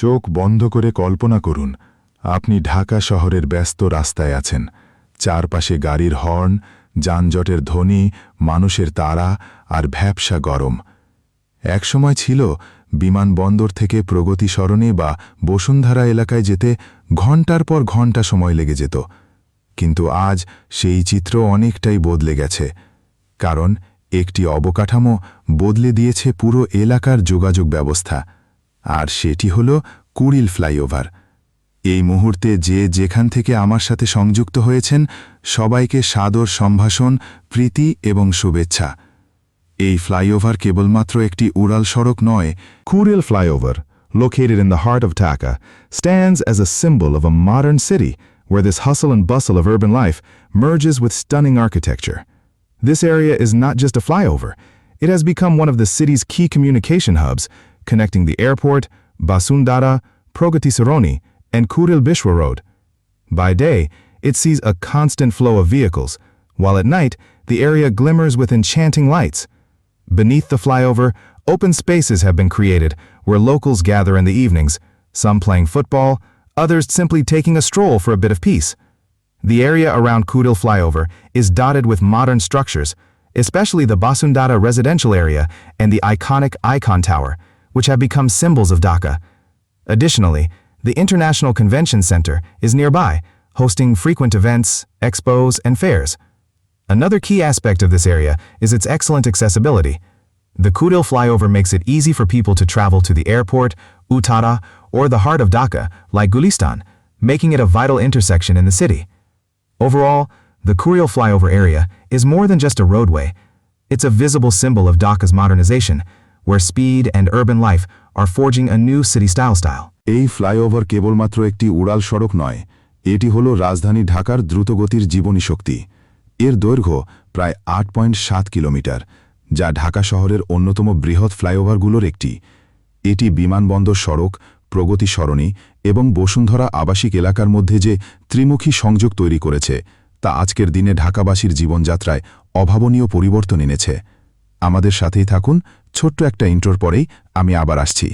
চোখ বন্ধ করে কল্পনা করুন, আপনি ঢাকা শহরের ব্যস্ত রাস্তায় আছেন। চারপাশে গাড়ির হর্ন, যানজটের ধ্বনি, মানুষের তাড়া আর ভ্যাবসা গরম। একসময় ছিল বিমানবন্দর থেকে প্রগতি সরণে বা বসুন্ধরা এলাকায় যেতে ঘণ্টার পর ঘণ্টা সময় লেগে যেত। কিন্তু আজ সেই চিত্র অনেকটাই বদলে গেছে। কারণ একটি অবকাঠামো বদলে দিয়েছে পুরো এলাকার যোগাযোগ ব্যবস্থা। আর সেটি হল কুড়িল ফ্লাইওভার এই মুহূর্তে যে যেখান থেকে আমার সাথে সংযুক্ত হয়েছেন সবাইকে সাদর সম্ভাষণ প্রীতি এবং শুভেচ্ছা এই ফ্লাইওভার কেবলমাত্র একটি উড়াল সড়ক নয় Kuril Flyover, located in the heart of Dhaka, stands as a symbol of a modern city where this hustle and bustle of urban life merges with stunning architecture. This area is not just a flyover, it has become one of the city's key communication hubs, connecting the airport, Basundara, Progati Saroni, and Kuril Bishwa Road. By day, it sees a constant flow of vehicles, while at night, the area glimmers with enchanting lights. Beneath the flyover, open spaces have been created where locals gather in the evenings, some playing football, others simply taking a stroll for a bit of peace. The area around Kudil flyover is dotted with modern structures, especially the Basundara residential area and the iconic Icon Tower, which have become symbols of Dhaka. Additionally, the International Convention Center is nearby, hosting frequent events, expos, and fairs. Another key aspect of this area is its excellent accessibility. The Kudil flyover makes it easy for people to travel to the airport, Uttara, or the heart of Dhaka, like Gulistan, making it a vital intersection in the city. Overall, the Kuril flyover area is more than just a roadway. It's a visible symbol of Dhaka's modernization, where speed and urban life are forging a new city-style style. এই flyover কেবলমাত্র একটি উড়াল সড়ক নয়, এটি হল রাজধানী ঢাকার দ্রুতগতির জীবনী শক্তি। এর দৈর্ঘ্য প্রায় আট পয়েন্ট সাত কিলোমিটার, যা ঢাকা শহরের অন্যতম বৃহৎ ফ্লাইওভারগুলোর একটি। এটি বিমানবন্দর সড়ক, প্রগতি সরণি এবং বসুন্ধরা আবাসিক এলাকার মধ্যে যে ত্রিমুখী সংযোগ তৈরি করেছে, তা আজকের দিনে ঢাকাবাসীর জীবনযাত্রায় অভাবনীয় পরিবর্তন এনেছে। আমাদের সাথেই থাকুন ছোট্ট একটা ইন্ট্রোর পরেই আমি আবার আসছি।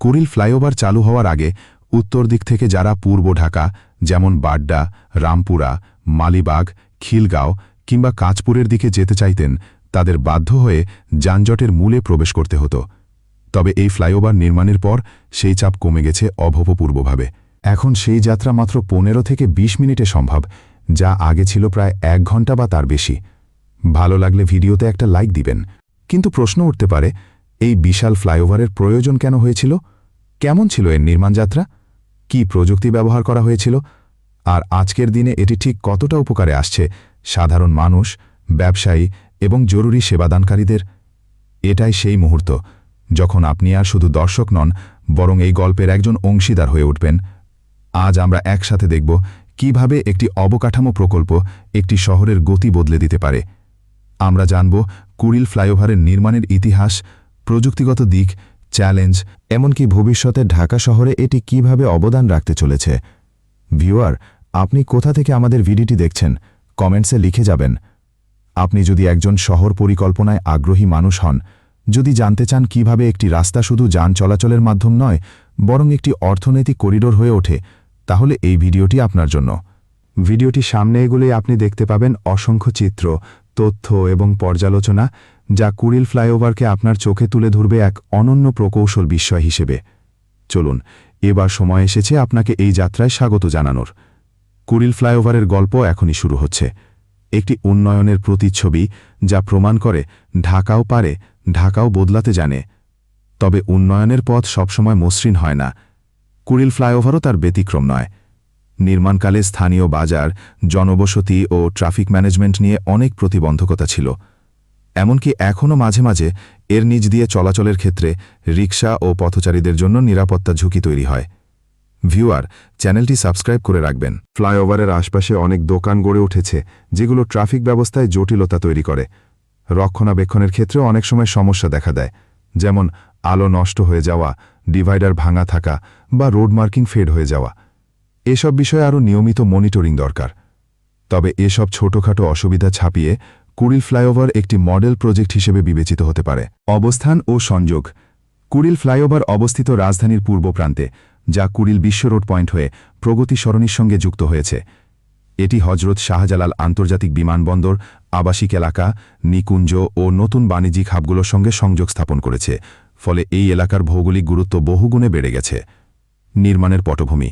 কুড়িল ফ্লাইওভার চালু হওয়ার আগে উত্তর দিক থেকে যারা পূর্ব ঢাকা, যেমন বাড্ডা, রামপুরা, মালিবাগ, খিলগাঁও কিংবা কাঁচপুরের দিকে যেতে চাইতেন, তাদের বাধ্য হয়ে যানজটের মূলে প্রবেশ করতে হতো। তবে এই ফ্লাইওভার নির্মাণের পর সেই চাপ কমে গেছে অভূতপূর্বভাবে। এখন সেই যাত্রা মাত্র পনেরো থেকে ২০ মিনিটে সম্ভব। যা আগে ছিল প্রায় এক ঘণ্টা বা তার বেশি। ভালো লাগলে ভিডিওতে একটা লাইক দিবেন। কিন্তু প্রশ্ন উঠতে পারে, এই বিশাল ফ্লাইওভারের প্রয়োজন কেন হয়েছিল? কেমন ছিল এর নির্মাণযাত্রা কি প্রযুক্তি ব্যবহার করা হয়েছিল? আর আজকের দিনে এটি ঠিক কতটা উপকারে আসছে? সাধারণ মানুষ, ব্যবসায়ী এবং জরুরি সেবাদানকারীদের, এটাই সেই মুহূর্ত। যখন আপনি আর শুধু দর্শক নন, বরং এই গল্পের একজন অংশীদার হয়ে উঠবেন। আজ আমরা একসাথে দেখব কীভাবে একটি অবকাঠামো প্রকল্প একটি শহরের গতি বদলে দিতে পারে? আমরা জানব কুড়িল ফ্লাইওভারের নির্মাণের ইতিহাস, প্রযুক্তিগত দিক, চ্যালেঞ্জ, এমনকি ভবিষ্যতে ঢাকা শহরে এটি কীভাবে অবদান রাখতে চলেছে। ভিউয়ার, আপনি কোথা থেকে আমাদের ভিডিওটি দেখছেন? কমেন্টসে লিখে যাবেন। আপনি যদি একজন শহর পরিকল্পনায় আগ্রহী মানুষ হন, যদি জানতে চান কীভাবে একটি রাস্তা শুধু যান চলাচলের মাধ্যম নয়, বরং একটি অর্থনৈতিক করিডোর হয়ে ওঠে তাহলে এই ভিডিওটি আপনার জন্য। ভিডিওটি সামনে এগুলোই আপনি দেখতে পাবেন অসংখ্য চিত্র, তথ্য এবং পর্যালোচনা যা কুড়িল ফ্লাইওভারকে আপনার চোখে তুলে ধরবে এক অনন্য প্রকৌশল বিস্ময় হিসেবে। চলুন, এবার সময় এসেছে আপনাকে এই যাত্রায় স্বাগত জানানোর। কুড়িল ফ্লাইওভারের গল্প এখনই শুরু হচ্ছে। একটি উন্নয়নের প্রতিচ্ছবি যা প্রমাণ করে, ঢাকাও পারে, ঢাকাও বদলাতে জানে। তবে উন্নয়নের পথ সবসময় মসৃণ হয় না। কুড়িল ফ্লাইওভারও তার ব্যতিক্রম নয়। নির্মাণকালে স্থানীয় বাজার, জনবসতি ও ট্রাফিক ম্যানেজমেন্ট নিয়ে অনেক প্রতিবন্ধকতা ছিল। এমনকি এখনও মাঝে মাঝে এর নিজ দিয়ে চলাচলের ক্ষেত্রে রিক্সা ও পথচারীদের জন্য নিরাপত্তা ঝুঁকি তৈরি হয়। ভিউয়ার, চ্যানেলটি সাবস্ক্রাইব করে রাখবেন। ফ্লাইওভারের আশপাশে অনেক দোকান গড়ে উঠেছে, যেগুলো ট্রাফিক ব্যবস্থায় জটিলতা তৈরি করে। রক্ষণাবেক্ষণের ক্ষেত্রে অনেক সময় সমস্যা দেখা দেয়, যেমন আলো নষ্ট হয়ে যাওয়া, ডিভাইডার ভাঙা থাকা বা রোড মার্কিং ফেড হয়ে যাওয়া, এসব বিষয়ে আরও নিয়মিত মনিটরিং দরকার। তবে এসব ছোটখাটো অসুবিধা ছাপিয়ে কুড়িল ফ্লাইওভার একটি মডেল প্রজেক্ট হিসেবে বিবেচিত হতে পারে। অবস্থান ও সংযোগ। কুড়িল ফ্লাইওভার অবস্থিত রাজধানীর পূর্ব প্রান্তে, যা কুড়িল বিশ্ব রোড পয়েন্ট হয়ে প্রগতি সরণির সঙ্গে যুক্ত হয়েছে। এটি হজরত শাহজালাল আন্তর্জাতিক বিমানবন্দর, আবাসিক এলাকা, নিকুঞ্জ ও নতুন বাণিজ্যিক হাবগুলোর সঙ্গে সংযোগ স্থাপন করেছে। ফলে এই এলাকার ভৌগোলিক গুরুত্ব বহুগুণে বেড়ে গেছে। নির্মাণের পটভূমি।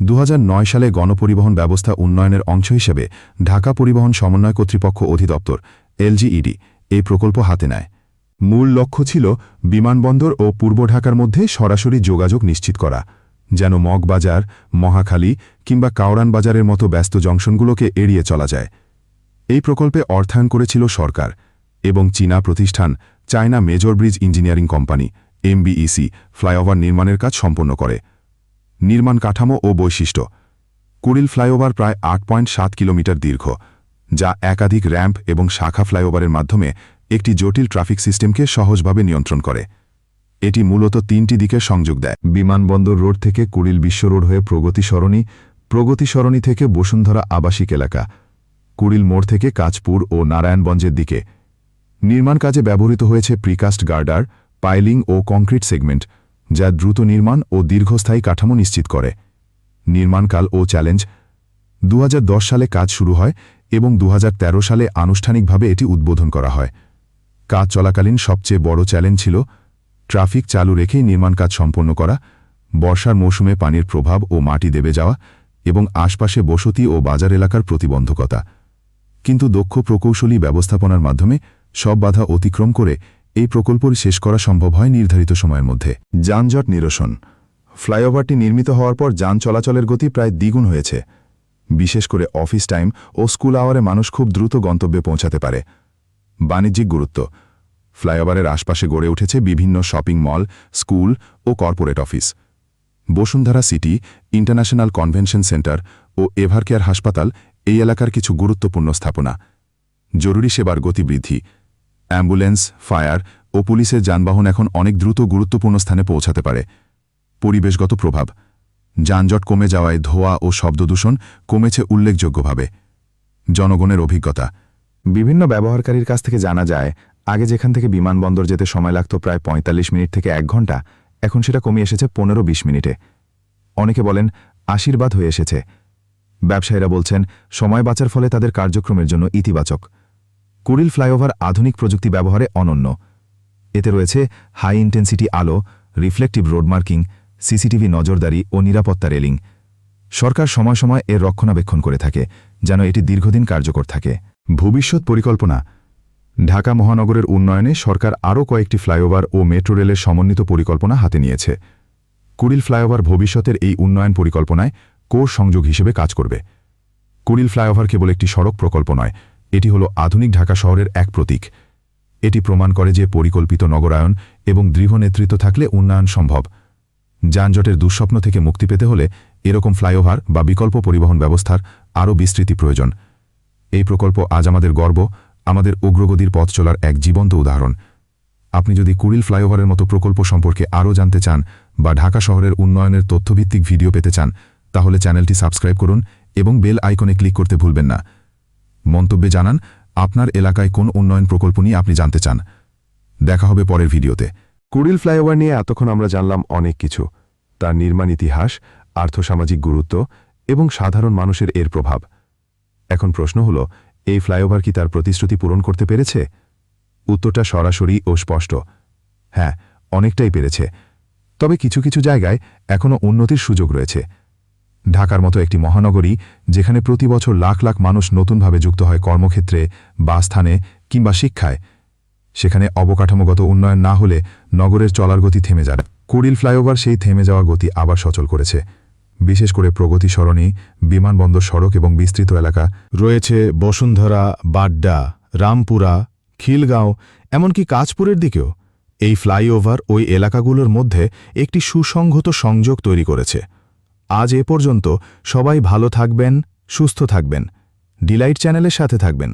দু হাজার নয় সালে গণপরিবহন ব্যবস্থা উন্নয়নের অংশ হিসেবে ঢাকা পরিবহন সমন্বয় কর্তৃপক্ষ অধিদপ্তর এলজিইডি এই প্রকল্প হাতে নেয়। মূল লক্ষ্য ছিল বিমানবন্দর ও পূর্ব ঢাকার মধ্যে সরাসরি যোগাযোগ নিশ্চিত করা, যেন মগবাজার, মহাখালী কিংবা কাওরান বাজারের মতো ব্যস্ত জংশনগুলোকে এড়িয়ে চলা যায়। এই প্রকল্পে অর্থায়ন করেছিল সরকার এবং চীনা প্রতিষ্ঠান China Major Bridge Engineering Company, MBEC, flyover নির্মাণের কাজ সম্পন্ন করে। নির্মাণ কাঠামো ও বৈশিষ্ট্য। কুড়িল ফ্লাইওভার প্রায় আট পয়েন্ট সাত কিলোমিটার দীর্ঘ, যা একাধিক র্যাম্প এবং শাখা ফ্লাইওভারের মাধ্যমে একটি জটিল ট্রাফিক সিস্টেমকে সহজভাবে নিয়ন্ত্রণ করে। এটি মূলত তিনটি দিকে সংযোগ দেয়। বিমানবন্দর রোড থেকে কুড়িল বিশ্ব রোড হয়ে প্রগতি সরণি প্রগতি সরণি থেকে বসুন্ধরা আবাসিক এলাকা কুড়িল মোড় থেকে কাজপুর ও নারায়ণগঞ্জের দিকে। নির্মাণ কাজে ব্যবহৃত হয়েছে প্রিকাস্ট গার্ডার পাইলিং ও কংক্রিট সেগমেন্ট যা দ্রুত নির্মাণ ও দীর্ঘস্থায়ী কাঠামো নিশ্চিত করে। নির্মাণকাল ও চ্যালেঞ্জ দু হাজার দশ সালে কাজ শুরু হয় এবং দু হাজার তেরো সালে আনুষ্ঠানিকভাবে এটি উদ্বোধন করা হয়। কাজ চলাকালীন সবচেয়ে বড় চ্যালেঞ্জ ছিল ট্রাফিক চালু রেখেই নির্মাণ কাজ সম্পন্ন করা, বর্ষার মৌসুমে পানির প্রভাব ও মাটি দেবে যাওয়া এবং আশপাশে বসতি ও বাজার এলাকার প্রতিবন্ধকতা। কিন্তু দক্ষ প্রকৌশলী ব্যবস্থাপনার মাধ্যমে সব বাধা অতিক্রম করে এই প্রকল্প শেষ করা সম্ভব হয় নির্ধারিত সময়ের মধ্যে। যানজট নিরসন। ফ্লাইওভারটি নির্মিত হওয়ার পর যান চলাচলের গতি প্রায় দ্বিগুণ হয়েছে। বিশেষ করে অফিস টাইম ও স্কুল আওয়ারে মানুষ খুব দ্রুত গন্তব্যে পৌঁছাতে পারে। বাণিজ্যিক গুরুত্ব। ফ্লাইওভারের আশপাশে গড়ে উঠেছে বিভিন্ন শপিং মল, স্কুল ও corporate office. Bashundhara City, International Convention Centre ও এভারকেয়ার হাসপাতাল এই এলাকার কিছু গুরুত্বপূর্ণ স্থাপনা। জরুরি সেবার গতিবৃদ্ধি অ্যাম্বুলেন্স, ফায়ার ও পুলিশের যানবাহন এখন অনেক দ্রুত গুরুত্বপূর্ণ স্থানে পৌঁছাতে পারে। পরিবেশগত প্রভাব। যানজট কমে যাওয়ায় ধোয়া ও শব্দদূষণ কমেছে উল্লেখযোগ্যভাবে। জনগণের অভিজ্ঞতা। বিভিন্ন ব্যবহারকারীর কাছ থেকে জানা যায়, আগে যেখান থেকে বিমানবন্দর যেতে সময় লাগত প্রায় ৪৫ মিনিট থেকে এক ঘণ্টা, এখন সেটা কমে এসেছে পনেরো বিশ মিনিটে। অনেকে বলেন, আশীর্বাদ হয়ে এসেছে। ব্যবসায়ীরা বলছেন, সময় বাঁচার ফলে তাদের কার্যক্রমের জন্য ইতিবাচক। কুড়িল ফ্লাইওভার আধুনিক প্রযুক্তি ব্যবহারে অনন্য। এতে রয়েছে হাই ইন্টেন্সিটি আলো, রিফ্লেকটিভ রোড মার্কিং, সিসিটিভি নজরদারি ও নিরাপত্তা রেলিং। সরকার সময় সময় এর রক্ষণাবেক্ষণ করে থাকে, যেন এটি দীর্ঘদিন কার্যকর থাকে। ভবিষ্যৎ পরিকল্পনা। ঢাকা মহানগরের উন্নয়নে সরকার আরও কয়েকটি ফ্লাইওভার ও মেট্রো রেলের সমন্বিত পরিকল্পনা হাতে নিয়েছে। কুড়িল ফ্লাইওভার ভবিষ্যতের এই উন্নয়ন পরিকল্পনায় কোর সংযোগ হিসেবে কাজ করবে। কুড়িল ফ্লাইওভার কেবল একটি সড়ক প্রকল্প নয় এটি হল আধুনিক ঢাকা শহরের এক প্রতীক। এটি প্রমাণ করে যে পরিকল্পিত নগরায়ন এবং দৃঢ় নেতৃত্ব থাকলে উন্নয়ন সম্ভব। যানজটের দুঃস্বপ্ন থেকে মুক্তি পেতে হলে এরকম ফ্লাইওভার বা বিকল্প পরিবহন ব্যবস্থার আরও বিস্তৃতি প্রয়োজন। এই প্রকল্প আজ আমাদের গর্ব, আমাদের অগ্রগতির পথ চলার এক জীবন্ত উদাহরণ। আপনি যদি কুড়িল ফ্লাইওভারের মতো প্রকল্প সম্পর্কে আরও জানতে চান বা ঢাকা শহরের উন্নয়নের তথ্যভিত্তিক ভিডিও পেতে চান, তাহলে চ্যানেলটি সাবস্ক্রাইব করুন এবং বেল আইকনে ক্লিক করতে ভুলবেন না। মন্তব্যে জানান, আপনার এলাকায় কোন উন্নয়ন প্রকল্প নিয়ে আপনি জানতে চান। দেখা হবে পরের ভিডিওতে। কুড়িল ফ্লাইওভার নিয়ে এতক্ষণ আমরা জানলাম অনেক কিছু। তার নির্মাণ ইতিহাস, আর্থসামাজিক গুরুত্ব এবং সাধারণ মানুষের এর প্রভাব। এখন প্রশ্ন হল, এই ফ্লাইওভার কি তার প্রতিশ্রুতি পূরণ করতে পেরেছে? উত্তরটা সরাসরি ও স্পষ্ট। হ্যাঁ অনেকটাই পেরেছে। তবে কিছু কিছু জায়গায় এখনও উন্নতির সুযোগ রয়েছে। ঢাকার মতো একটি মহানগরী যেখানে প্রতি বছর লাখ লাখ মানুষ নতুনভাবে যুক্ত হয় কর্মক্ষেত্রে বা স্থানে কিংবা শিক্ষায়। সেখানে অবকাঠামোগত উন্নয়ন না হলে নগরের চলার গতি থেমে যায়। কুড়িল ফ্লাইওভার সেই থেমে যাওয়া গতি আবার সচল করেছে। বিশেষ করে প্রগতি সরণি, বিমানবন্দর সড়ক এবং বিস্তৃত এলাকা রয়েছে বসুন্ধরা, বাড্ডা, রামপুরা, খিলগাঁও, এমনকি কাজপুরের দিকেও। এই ফ্লাইওভার ওই এলাকাগুলোর মধ্যে একটি সুসংহত সংযোগ তৈরি করেছে। আজ এ পর্যন্ত সবাই ভালো থাকবেন সুস্থ থাকবেন। ডিলাইট চ্যানেলের সাথে থাকবেন।